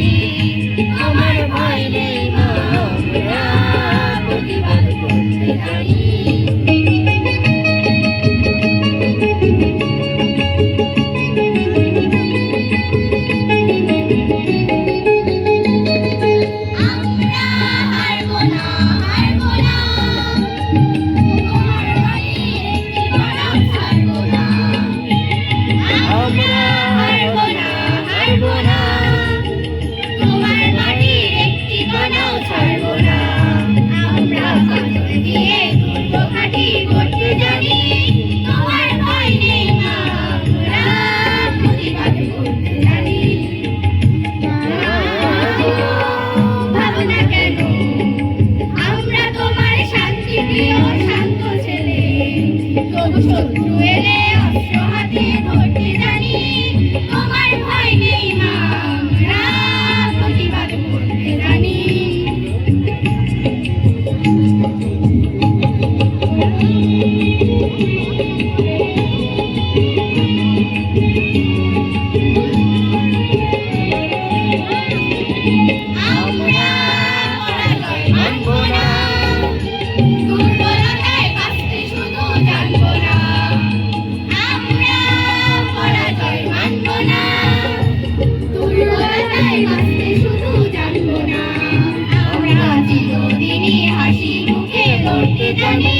Johnny. শত্রু এলে অস্ত্র Jenny!